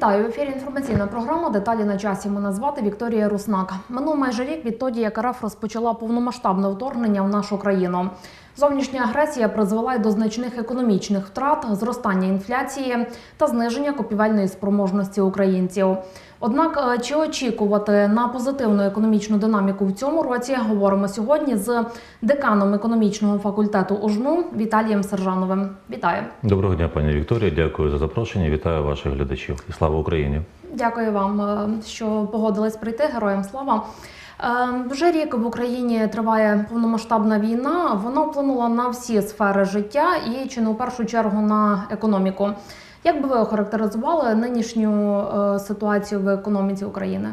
Вітаю в ефірі. Інформаційна програма. Деталі на часі. Мене звати Вікторія Руснак. Минув майже рік відтоді, як РФ розпочала повномасштабне вторгнення в нашу країну. Зовнішня агресія призвела й до значних економічних втрат, зростання інфляції та зниження купівельної спроможності українців. Однак, е, чи очікувати на позитивну економічну динаміку в цьому році, говоримо сьогодні з деканом економічного факультету УЖНУ Віталієм Сержановим. Вітаю. Доброго дня, пані Вікторія. Дякую за запрошення. Вітаю ваших глядачів. І слава Україні! Дякую вам, е, що погодились прийти. Героям слава. Е, Вже рік в Україні триває повномасштабна війна. Вона вплинула на всі сфери життя і чи не в першу чергу на економіку. Як би ви охарактеризували нинішню е, ситуацію в економіці України?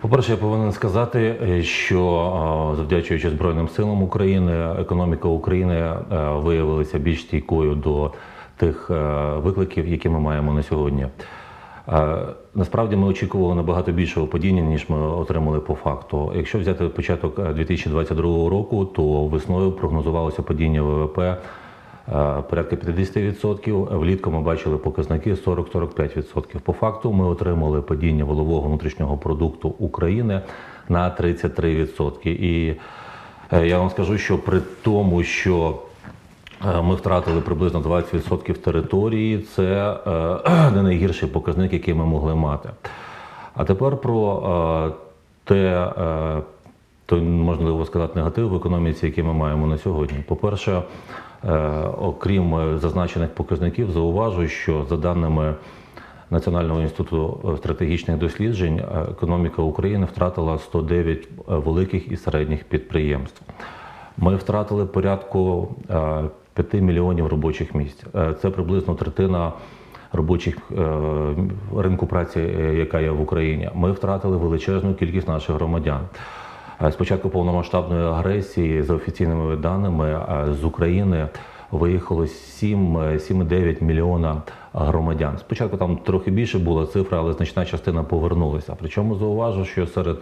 По-перше, я повинен сказати, е, що е, завдячуючи Збройним силам України, економіка України виявилася більш стійкою до тих викликів, які ми маємо на сьогодні. Насправді ми очікували набагато більшого падіння, ніж ми отримали по факту. Якщо взяти початок е, 2022 року, то весною прогнозувалося падіння ВВП порядка 50%. Влітку ми бачили показники 40-45%. По факту ми отримали падіння валового внутрішнього продукту України на 33%. І е, я вам скажу, що при тому, що Е, Ми втратили приблизно 20% території. Це е, не найгірший показник, який ми могли мати. А тепер про е, те, е, то можливо сказати, негатив в економіці, який ми маємо на сьогодні. По-перше, е, окрім е, зазначених показників, зауважу, що за даними Національного інституту е, стратегічних досліджень, е, економіка України втратила 109 великих і середніх підприємств. Ми втратили порядку е, 5 мільйонів робочих місць. Е, Це приблизно третина робочих е, ринку праці, е, яка є в Україні. Ми втратили величезну кількість наших громадян. Е, З початку повномасштабної агресії, за офіційними даними, е, з України виїхало 7, е, 7,9 мільйона громадян. Спочатку там трохи більше була цифра, але значна частина повернулася. Причому зауважу, що серед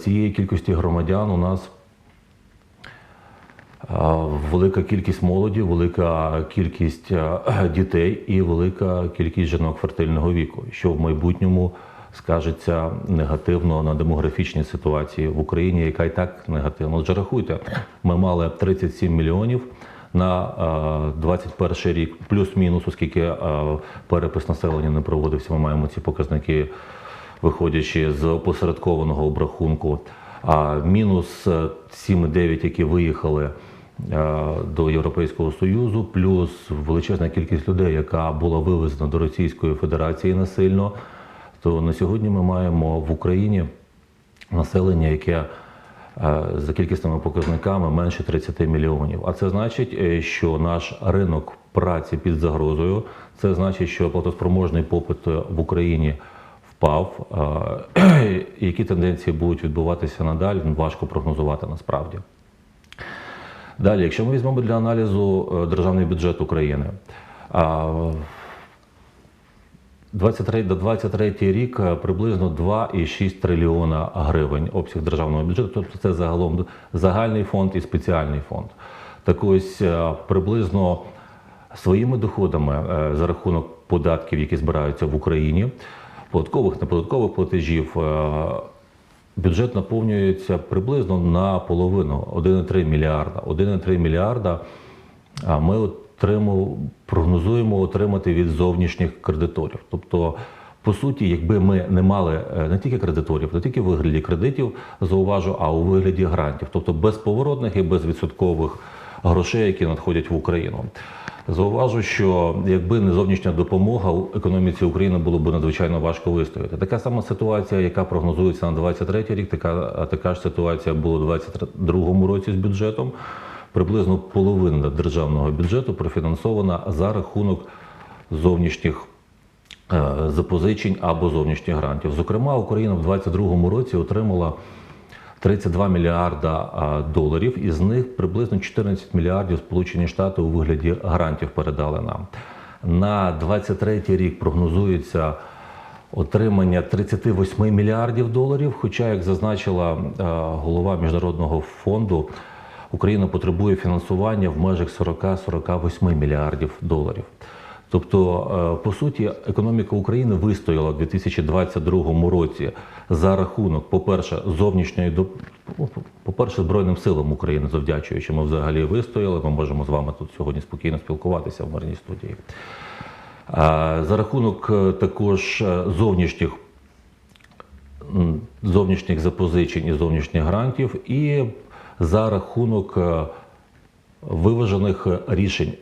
цієї кількості громадян у нас Велика кількість молоді, велика кількість дітей і велика кількість жінок фертильного віку, що в майбутньому скажеться негативно на демографічній ситуації в Україні, яка і так негативна. Отже, рахуйте, ми мали 37 мільйонів на е, 21 рік, плюс-мінус, оскільки е, перепис населення не проводився. Ми маємо ці показники, виходячи з опосередкованого обрахунку. А мінус е, 7,9, які виїхали е, до Європейського Союзу, плюс величезна кількість людей, яка була вивезена до Російської Федерації насильно, то на сьогодні ми маємо в Україні населення, яке е, за кількісними показниками менше 30 мільйонів. А це значить, е, що наш ринок праці під загрозою. Це значить, що платоспроможний попит в Україні впав. Е, Які тенденції будуть відбуватися надалі, важко прогнозувати насправді. Далі, якщо ми візьмемо для аналізу е, державний бюджет України, 23 до 23 рік е, приблизно 2,6 трильйона гривень обсяг державного бюджету. Тобто це загалом загальний фонд і спеціальний фонд. Так ось е, приблизно своїми доходами е, за рахунок податків, які збираються в Україні, податкових неподаткових платежів. Бюджет наповнюється приблизно на половину 1,3 мільярда. 1,3 мільярда ми отримав, прогнозуємо отримати від зовнішніх кредиторів. Тобто, по суті, якби ми не мали е, не тільки кредиторів, не тільки в вигляді кредитів, зауважу, а у вигляді грантів, тобто безповоротних і безвідсоткових грошей, які надходять в Україну. Зауважу, що якби не зовнішня допомога у економіці України було б надзвичайно важко вистояти. Така сама ситуація, яка прогнозується на 23 рік, така, така ж ситуація була у 2022 році з бюджетом. Приблизно половина державного бюджету профінансована за рахунок зовнішніх е, запозичень або зовнішніх грантів. Зокрема, Україна в 2022 році отримала 32 мільярда доларів, із них приблизно 14 мільярдів Сполучені Штати у вигляді грантів передали нам. На 23 рік прогнозується отримання 38 мільярдів доларів. Хоча, як зазначила е, голова міжнародного фонду, Україна потребує фінансування в межах 40-48 мільярдів доларів. Тобто, е, по суті, економіка України вистояла в 2022 році за рахунок, по-перше, зовнішньої доп- ну, по-перше, Збройним силам України, завдячуючи, ми взагалі вистояли. Ми можемо з вами тут сьогодні спокійно спілкуватися в мирній студії. За рахунок е, також е, зовнішніх зовнішніх запозичень і зовнішніх грантів, і за рахунок е, виважених рішень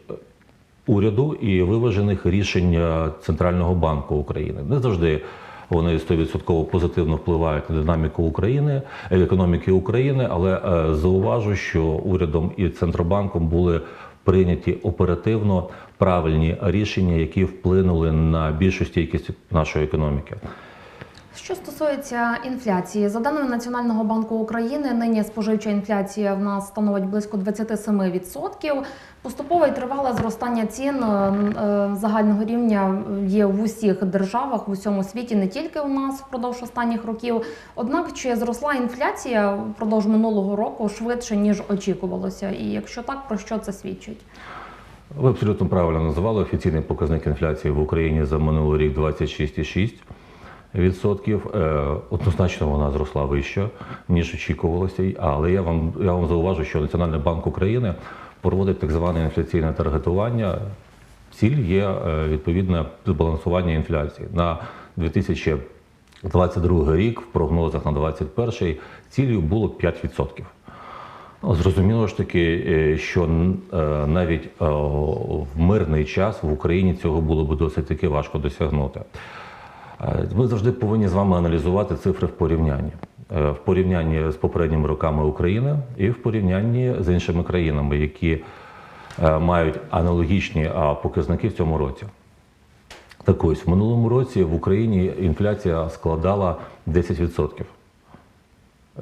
уряду і виважених рішень е, Центрального банку України. Не завжди вони 100% позитивно впливають на динаміку України, е, економіки України, але зауважу, що урядом і Центробанком були прийняті оперативно правильні рішення, які вплинули на більшу стійкість нашої економіки. Що стосується інфляції, за даними Національного банку України, нині споживча інфляція в нас становить близько 27%. Поступове і тривале зростання цін е, е, загального рівня є в усіх державах в усьому світі, не тільки у нас впродовж останніх років. Однак чи зросла інфляція впродовж минулого року швидше ніж очікувалося? І якщо так, про що це свідчить? Ви абсолютно правильно назвали офіційний показник інфляції в Україні за минулий рік 26,6%. Відсотків Е, однозначно вона зросла вище, ніж очікувалося. Але я вам я вам зауважу, що Національний банк України проводить так зване інфляційне таргетування. Ціль є е, відповідне збалансування інфляції на 2022 рік. В прогнозах на 2021 цілею було 5%. Ну, Зрозуміло ж таки, е, що навіть в мирний час в Україні цього було б досить таки важко досягнути. Ми завжди повинні з вами аналізувати цифри в порівнянні. Е, В порівнянні з попередніми роками України і в порівнянні з іншими країнами, які е, мають аналогічні показники в цьому році. Так ось, в минулому році в Україні інфляція складала 10%.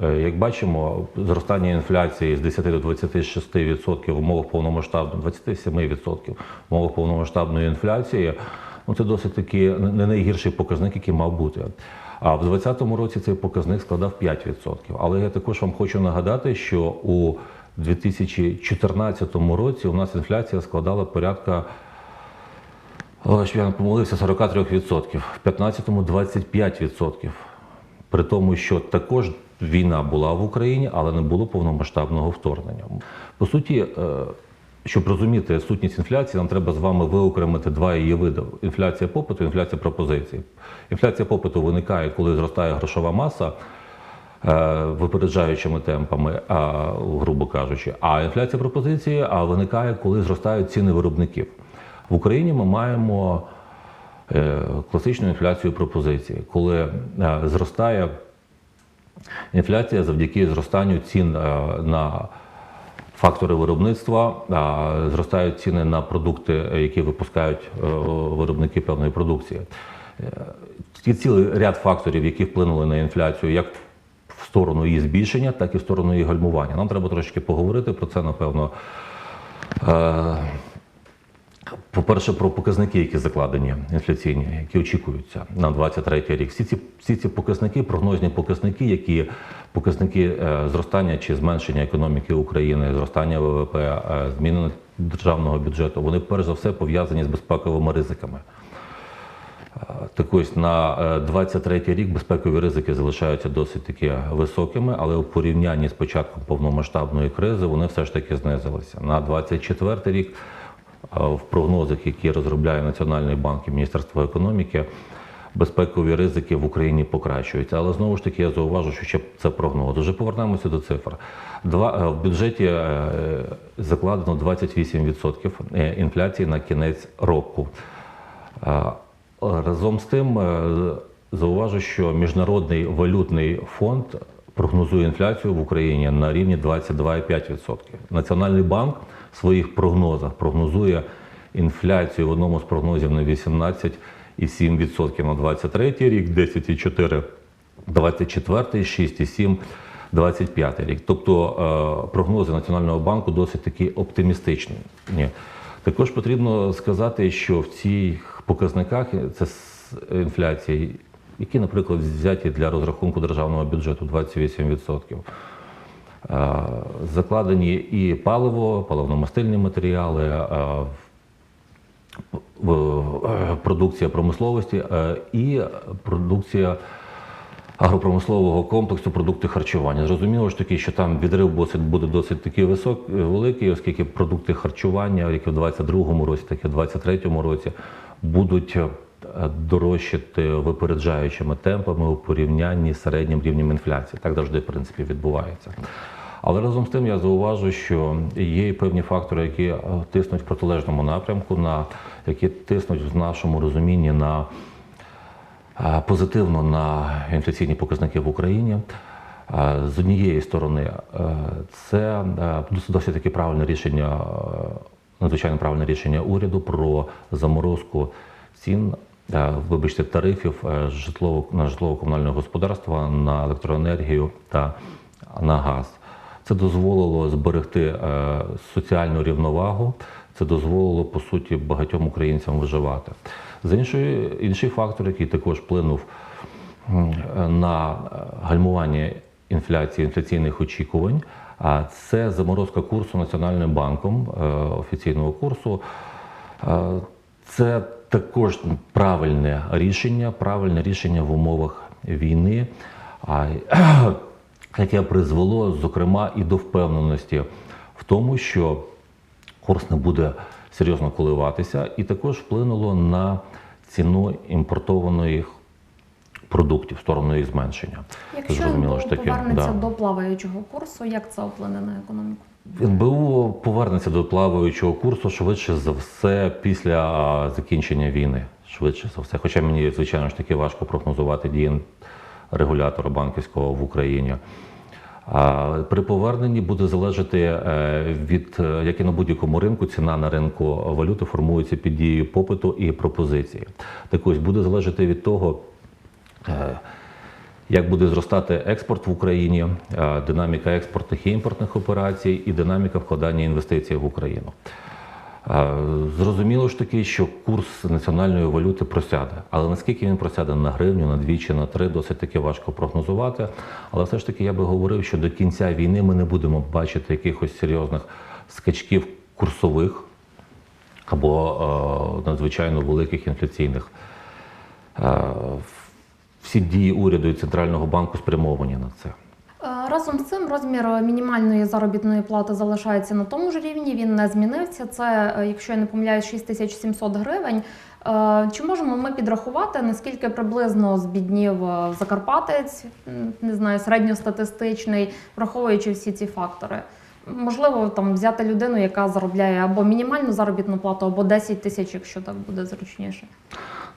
Е, Як бачимо, зростання інфляції з 10 до 26% в умовах повномасштабної 27% в умовах повномасштабної інфляції. Ну це досить таки не найгірший показник, який мав бути. А в 2020 році цей показник складав 5%. Але я також вам хочу нагадати, що у 2014 році у нас інфляція складала порядка щоб я не помилився, 43%, в 15-му 25%. При тому, що також війна була в Україні, але не було повномасштабного вторгнення. По суті, е, щоб розуміти сутність інфляції, нам треба з вами виокремити два її види: інфляція попиту, інфляція пропозиції. Інфляція попиту виникає, коли зростає грошова маса. е, Випереджаючими темпами, грубо кажучи, а інфляція пропозиції виникає, коли зростають ціни виробників. В Україні ми маємо е, класичну інфляцію пропозиції, коли е, зростає інфляція завдяки зростанню цін на фактори виробництва, зростають ціни на продукти, е, які випускають е, виробники певної продукції. Е, Є цілий ряд факторів, які вплинули на інфляцію, як в сторону її збільшення, так і в сторону її гальмування. Нам треба трошки поговорити про це, напевно. По-перше, про показники, які закладені інфляційні, які очікуються на 23 рік. Всі ці, всі ці показники, прогнозні показники, які показники е, зростання чи зменшення економіки України, зростання ВВП, е, зміни державного бюджету, вони перш за все пов'язані з безпековими ризиками. Е, Так ось на е, 23 рік безпекові ризики залишаються досить таки високими, але у порівнянні з початком повномасштабної кризи вони все ж таки знизилися. На 24 рік в прогнозах, які розробляє Національний банк і Міністерство економіки, безпекові ризики в Україні покращуються. Але знову ж таки я зауважу, що ще це прогноз. Вже повернемося до цифр. Два е, в бюджеті е, закладено 28% е, інфляції на кінець року. Разом з тим зауважу, що Міжнародний валютний фонд прогнозує інфляцію в Україні на рівні 22,5%. Національний банк своїх прогнозах прогнозує інфляцію в одному з прогнозів на 18,7% на 23 рік, 10,4 24, 6,7 25 рік. Тобто е, прогнози Національного банку досить таки оптимістичні. Ні. Також потрібно сказати, що в цих показниках це інфляція, які, наприклад, взяті для розрахунку державного бюджету 28%. Е, Закладені і паливо, паливно-мастильні матеріали, е, е, продукція промисловості і продукція агропромислового комплексу продукти харчування. Зрозуміло ж таки, що там відрив буде досить таки висок, великий, оскільки продукти харчування, як і в 22-му році, так і в 23-му році, будуть дорожчати випереджаючими темпами у порівнянні з середнім рівнем інфляції. Так завжди, в принципі, відбувається. Але разом з тим я зауважу, що є і певні фактори, які е, тиснуть в протилежному напрямку, на які тиснуть в нашому розумінні на е, позитивно на інфляційні показники в Україні. Е, З однієї сторони, це досить- таки правильне рішення, надзвичайно правильне рішення уряду про заморозку цін, вибачте, тарифів житлово на житлово-комунальне господарство, на електроенергію та на газ. Це дозволило зберегти е, соціальну рівновагу. Це дозволило по суті багатьом українцям виживати. З іншої інший фактор, який також вплинув на е, гальмування інфляції, інфляційних очікувань, це заморозка курсу Національним банком е, офіційного курсу. Це також правильне рішення, правильне рішення в умовах війни, яке призвело, зокрема, і до впевненості в тому, що курс не буде серйозно коливатися, і також вплинуло на ціну імпортованих продуктів в сторону їх зменшення. Якщо Зрозуміло НБУ повернеться да. до плаваючого курсу, як це вплине на економіку? НБУ повернеться до плаваючого курсу швидше за все після закінчення війни. Швидше за все. Хоча мені, звичайно ж таки, важко прогнозувати дії регулятора банківського в Україні. При поверненні буде залежати е, від, е, як і на будь-якому ринку, ціна на ринку валюти формується під дією попиту і пропозиції. Так ось буде залежати від того, е, як буде зростати експорт в Україні, динаміка експортних і імпортних операцій і динаміка вкладання інвестицій в Україну. Зрозуміло ж таки, що курс національної валюти просяде, але наскільки він просяде на гривню, на дві чи на три, досить таки важко прогнозувати. Але все ж таки я би говорив, що до кінця війни ми не будемо бачити якихось серйозних скачків курсових або е, надзвичайно великих інфляційних. Е, всі дії уряду і центрального банку спрямовані на це. Разом з цим розмір мінімальної заробітної плати залишається на тому ж рівні. Він не змінився. Це, е, якщо я не помиляюсь, 6700 гривень. Е, Чи можемо ми підрахувати, наскільки приблизно збіднів е, Закарпатець, не знаю, середньостатистичний, враховуючи всі ці фактори? Можливо, там взяти людину, яка заробляє або мінімальну заробітну плату, або 10 тисяч, якщо так буде зручніше.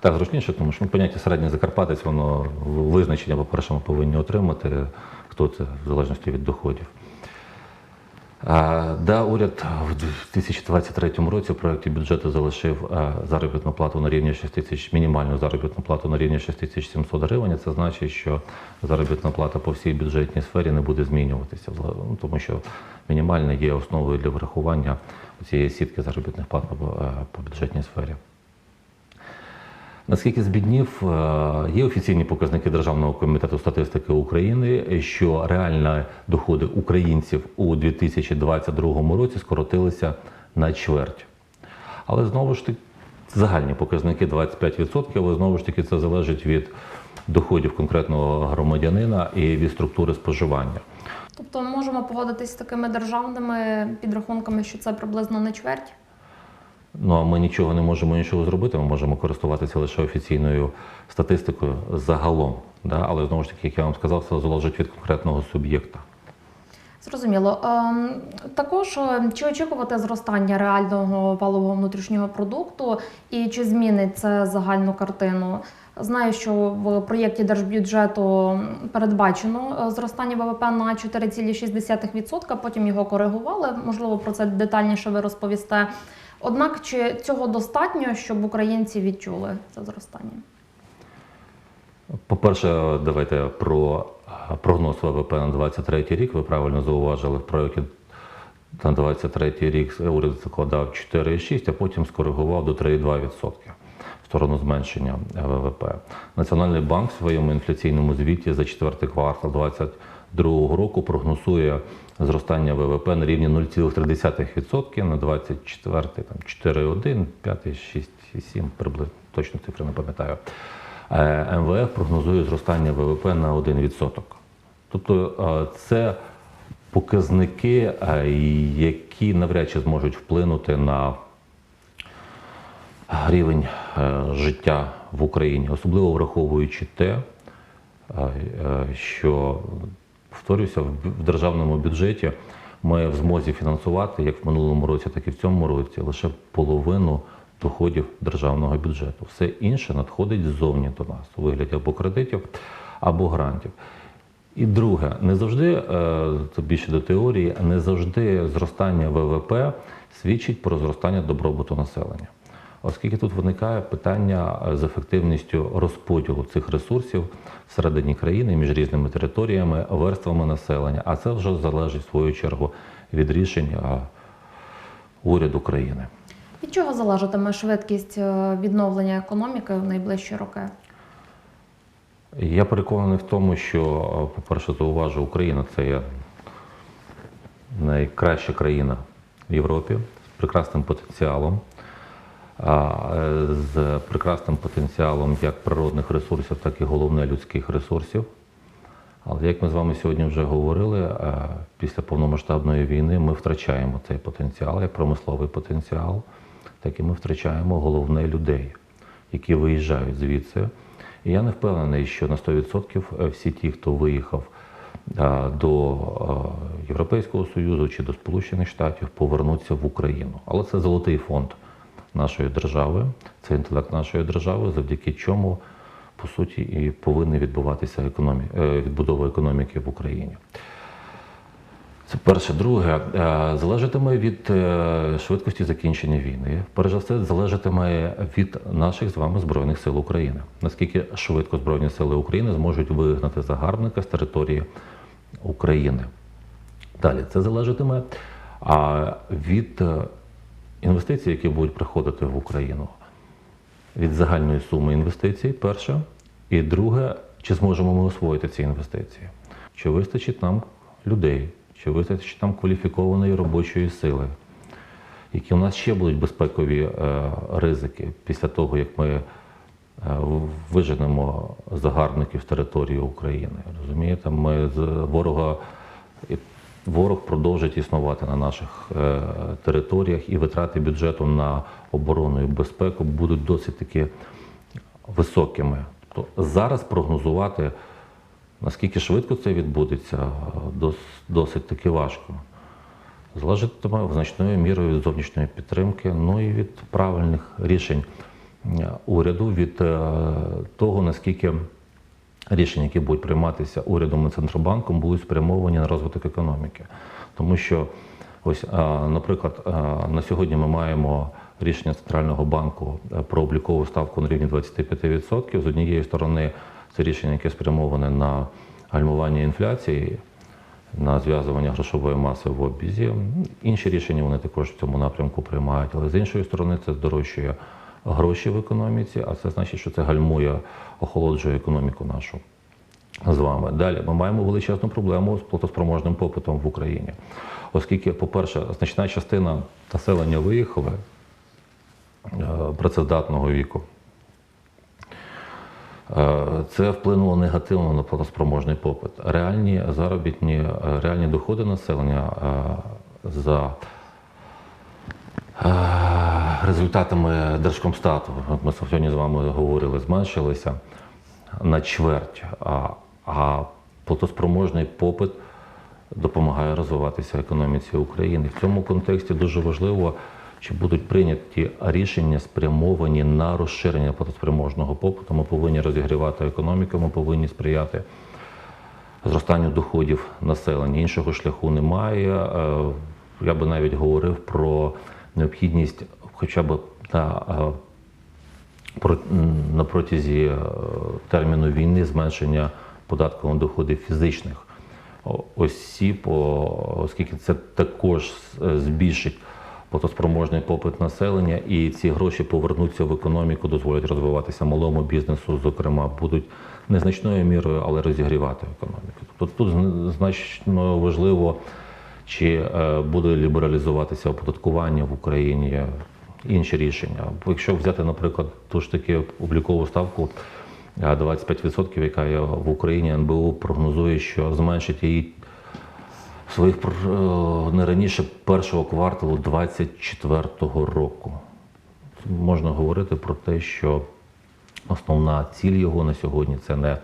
Так, зручніше, тому що ну, поняття середній закарпатець, воно визначення, по-перше, ми повинні отримати, хто це в залежності від доходів. Да, уряд в 2023 році в проєкті бюджету залишив заробітну плату на рівні 6 тисяч, мінімальну заробітну плату на рівні 6700 гривень. Це значить, що заробітна плата по всій бюджетній сфері не буде змінюватися, ну, тому що мінімальна є основою для врахування цієї сітки заробітних плат по бюджетній сфері. Наскільки збіднів, е, є офіційні показники Державного комітету статистики України, що реальні доходи українців у 2022 році скоротилися на чверть. Але знову ж таки, загальні показники 25%, але знову ж таки це залежить від доходів конкретного громадянина і від структури споживання. Тобто можемо погодитись з такими державними підрахунками, що це приблизно не чверть. Ну а ми нічого не можемо іншого зробити. Ми можемо користуватися лише офіційною статистикою загалом. Да? Але знову ж таки, як я вам сказав, це залежить від конкретного суб'єкта. Зрозуміло. Ем, Також е, чи очікувати зростання реального валового внутрішнього продукту і чи змінить це загальну картину? Знаю, що в проєкті держбюджету передбачено е, зростання ВВП на 4,6%, потім його коригували. Можливо, про це детальніше ви розповісте. Однак, чи цього достатньо, щоб українці відчули це зростання? По-перше, давайте про прогноз ВВП на 23 рік. Ви правильно зауважили в проєкті на 23 рік уряд закладав 4,6, а потім скоригував до 3,2% в сторону зменшення ВВП. Національний банк в своєму інфляційному звіті за четвертий квартал 2022 року прогнозує зростання ВВП на рівні 0,3% на 24, там 4,1, 5, 6,7, приблизно, точно цифри не пам'ятаю. Е, МВФ прогнозує зростання ВВП на 1%. Тобто е, це показники, е, які навряд чи зможуть вплинути на рівень життя в Україні, особливо враховуючи те, що повторюся, в державному бюджеті ми в змозі фінансувати як в минулому році, так і в цьому році лише половину доходів державного бюджету. Все інше надходить ззовні до нас у вигляді або кредитів, або грантів. І друге, не завжди, е, це більше до теорії, не завжди зростання ВВП свідчить про зростання добробуту населення. Оскільки тут виникає питання е, з ефективністю розподілу цих ресурсів всередині країни між різними територіями, верствами населення, а це вже залежить в свою чергу від рішень е, уряду країни. Від чого залежатиме швидкість е, відновлення економіки в найближчі роки? Я переконаний в тому, що, по-перше, зауважу, Україна це є найкраща країна в Європі з прекрасним потенціалом, з прекрасним потенціалом як природних ресурсів, так і головне людських ресурсів. Але як ми з вами сьогодні вже говорили, е, після повномасштабної війни ми втрачаємо цей потенціал, як промисловий потенціал, так і ми втрачаємо головне людей, які виїжджають звідси. І я не впевнений, що на 100% всі ті, хто виїхав е, до е, Європейського Союзу чи до Сполучених Штатів, повернуться в Україну. Але це золотий фонд нашої держави, це інтелект нашої держави, завдяки чому, по суті, і повинна відбуватися економі... е, відбудова економіки в Україні. Це перше. Друге, е, залежатиме від е, швидкості закінчення війни. Перш за все, залежатиме від наших з вами Збройних сил України. Наскільки швидко Збройні сили України зможуть вигнати загарбника з території України. Далі це залежатиме від інвестицій, які будуть приходити в Україну. Від загальної суми інвестицій, перше. І друге, чи зможемо ми освоїти ці інвестиції? Чи вистачить нам людей, чи вистачить нам кваліфікованої робочої сили? Які у нас ще будуть безпекові е, ризики після того, як ми е, виженемо загарбників з території України? Розумієте, ми з ворога ворог продовжить існувати на наших е, територіях, і витрати бюджету на оборону і безпеку будуть досить таки високими. Тобто зараз прогнозувати, наскільки швидко це відбудеться, дос- досить таки важко. Залежатиме значною мірою від зовнішньої підтримки, ну і від правильних рішень е, уряду, від е, того, наскільки рішення, які будуть прийматися урядом і центробанком, будуть спрямовані на розвиток економіки. Тому що, ось, наприклад, на сьогодні ми маємо рішення центрального банку е, про облікову ставку на рівні 25%. З однієї сторони, це рішення, яке спрямоване на гальмування інфляції. На зв'язування грошової маси в обізі. Інші рішення вони також в цьому напрямку приймають, але з іншої сторони це здорожчує гроші в економіці, а це значить, що це гальмує, охолоджує економіку нашу з вами. Далі ми маємо величезну проблему з платоспроможним попитом в Україні, оскільки, по-перше, значна частина населення виїхали е, працездатного віку. Е, Це вплинуло негативно на платоспроможний попит. Реальні заробітні, е, реальні доходи населення за результатами Держкомстату, ми сьогодні з вами говорили, зменшилися на чверть, а, а платоспроможний попит допомагає розвиватися економіці України. В цьому контексті дуже важливо, чи будуть прийняті рішення, спрямовані на розширення платоспроможного попиту. Ми повинні розігрівати економіку, ми повинні сприяти зростанню доходів населення. Іншого шляху немає. Е, Я би навіть говорив про необхідність хоча б на, е, на протязі е, терміну війни зменшення податку на доходи фізичних осіб, оскільки це також е, збільшить платоспроможний попит населення, і ці гроші повернуться в економіку, дозволять розвиватися малому бізнесу, зокрема, будуть незначною мірою, але розігрівати економіку. Тобто тут зн- значно важливо чи буде лібералізуватися оподаткування в Україні, інші рішення. Якщо взяти, наприклад, ту ж таки облікову ставку е, 25%, яка є в Україні, НБУ прогнозує, що зменшить її своїх е, не раніше першого кварталу 2024 року. Можна говорити про те, що основна ціль його на сьогодні це не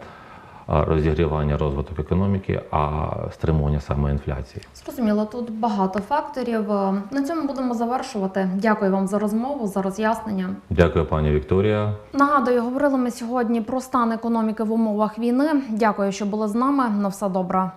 розігрівання розвиток економіки, а стримування саме інфляції. Зрозуміло, тут багато факторів. Е, На цьому будемо завершувати. Дякую вам за розмову, за роз'яснення. Дякую, пані Вікторія. Нагадую, говорили ми сьогодні про стан економіки в умовах війни. Дякую, що були з нами. На все добре.